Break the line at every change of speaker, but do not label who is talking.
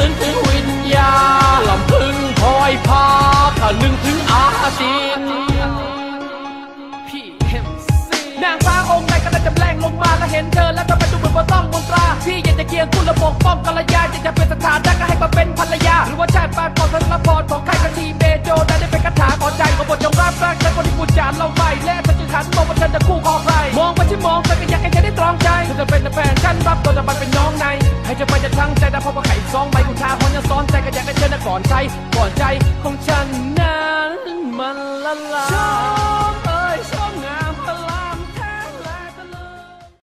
ซึ้งถึงวิญญาลำพึงคอยพาข้านึงถึงอาตีนแมนางฟ้าองค์ใดกำลังจะแปลงลงมาก็เห็นเธอ แล้วทำไมดูเหมือนว่าต้องมนตรา พี่อยากจะเกียงคุณและปกป้องกัลยาอยากจะเป็นสถานะก็ให้มาเป็นภรรยา หรือว่าชายปานปอนทัศนพรของใครกัทีเบโจได้ได้เป็นคาถาขอใจของบทจงรับรักและคนที่บูชาเราไปและฉันจึงหันมองว่าฉันจะคู่ขอใครมองไปที่มอง จะไปจะทั้งใจแต่พอมาไข่ซองใบกุชาพอนยังซ้อนใจก็อยากได้เธอนะก่อนใจก่อนใจของฉันนะ